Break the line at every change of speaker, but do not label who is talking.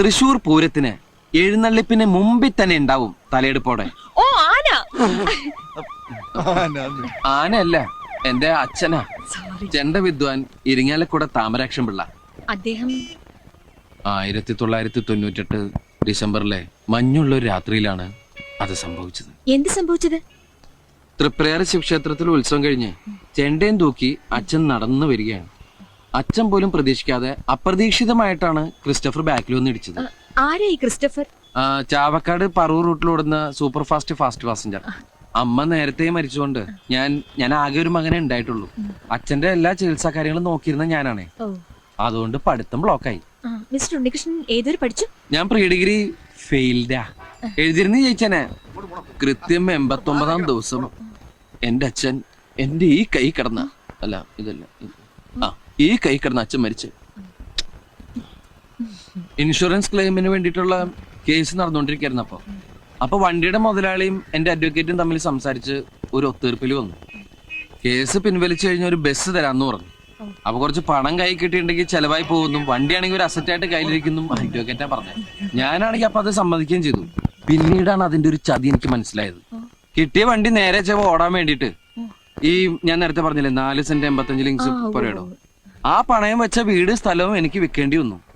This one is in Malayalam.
തൃശൂർ പൂരത്തിന് എഴുന്നള്ളിപ്പിന് മുമ്പിൽ തന്നെ ഉണ്ടാവും തലയെടുപ്പോടെ.
ഓ ആന.
ആന. അല്ല എന്റെ അച്ഛനാ. ചെണ്ട വിദ്വാൻ ഇരിങ്ങാലക്കുട താമരാക്ഷം പിള്ള.
അദ്ദേഹം
ആയിരത്തി തൊള്ളായിരത്തി തൊണ്ണൂറ്റെട്ട് ഡിസംബറിലെ മഞ്ഞുള്ള ഒരു രാത്രിയിലാണ് അത് സംഭവിച്ചത്.
എന്ത് സംഭവിച്ചത്?
തൃപ്രയാർ ശിവക്ഷേത്രത്തിൽ ഉത്സവം കഴിഞ്ഞ് ചെണ്ടയും തൂക്കി അച്ഛൻ നടന്നു വരികയാണ്. അച്ഛൻ പോലും പ്രതീക്ഷിക്കാതെ അപ്രതീക്ഷിതമായിട്ടാണ് ക്രിസ്റ്റഫർ ബാക്കിൽ വന്ന് ഇടിച്ചത്.
ആരാ ഈ ക്രിസ്റ്റഫർ?
ആ, ചാവക്കാട് പറവൂർ റൂട്ടിലോടുന്ന സൂപ്പർ ഫാസ്റ്റ് ഫാസ്റ്റ് പാസഞ്ചർ. അമ്മ നേരത്തെ മരിച്ചുകൊണ്ട് ഞാൻ ഞാൻ ആകെ ഒരു മകനെ ഉണ്ടായിട്ടുള്ളൂ. അച്ഛന്റെ എല്ലാ ചികിത്സാ കാര്യങ്ങളും നോക്കിയിരുന്ന ഞാനാണേ.
ഓ.
അതുകൊണ്ട് പഠിത്തം ബ്ലോക്കായി.
ആ, മിസ്റ്റർ ഉണ്ണികൃഷ്ണൻ ഏതൊരു പഠിച്ചു?
ഞാൻ പ്രീ ഡിഗ്രി ഫെയിൽഡാ. എഴുതിരുന്ന് ജയിച്ചനെ കൃത്യം എൺപത്തൊമ്പതാം ദിവസം എന്റെ അച്ഛൻ എന്റെ ഈ കൈ കിടന്ന അല്ല ഇതല്ല ഇത്. ആ. ഈ കൈ കിടന്ന് അച്ഛൻ മരിച്ചു. ഇൻഷുറൻസ് ക്ലെയിമിന് വേണ്ടിയിട്ടുള്ള കേസ് നടന്നുകൊണ്ടിരിക്കുകയായിരുന്നു അപ്പോൾ. അപ്പൊ വണ്ടിയുടെ മുതലാളിയും എന്റെ അഡ്വക്കേറ്റും തമ്മിൽ സംസാരിച്ച് ഒരു ഒത്തീർപ്പിൽ വന്നു. കേസ് പിൻവലിച്ചു കഴിഞ്ഞ ഒരു ബസ് തരാന്ന് പറഞ്ഞു. അപ്പൊ കുറച്ച് പണം കൈ കിട്ടിയിട്ടുണ്ടെങ്കിൽ ചെലവായി പോകുന്നു. വണ്ടിയാണെങ്കിൽ ഒരു അസറ്റായിട്ട് കയ്യിലിരിക്കുന്നു. അഡ്വക്കേറ്റാ പറഞ്ഞത് ഞാനാണെങ്കിൽ അപ്പൊ അത് സമ്മതിക്കുകയും ചെയ്തു. പിന്നീടാണ് അതിന്റെ ഒരു ചതി എനിക്ക് മനസ്സിലായത്. കിട്ടിയ വണ്ടി നേരെ ചെവ ഓടാൻ വേണ്ടിയിട്ട് ഈ ഞാൻ നേരത്തെ പറഞ്ഞില്ലേ നാല് സെന്റ് എൺപത്തഞ്ച് ലിങ്സ് പുരയിടോ. ആ പണയം വെച്ച വീട് സ്ഥലവും എനിക്ക് വിൽക്കേണ്ടി വന്നു.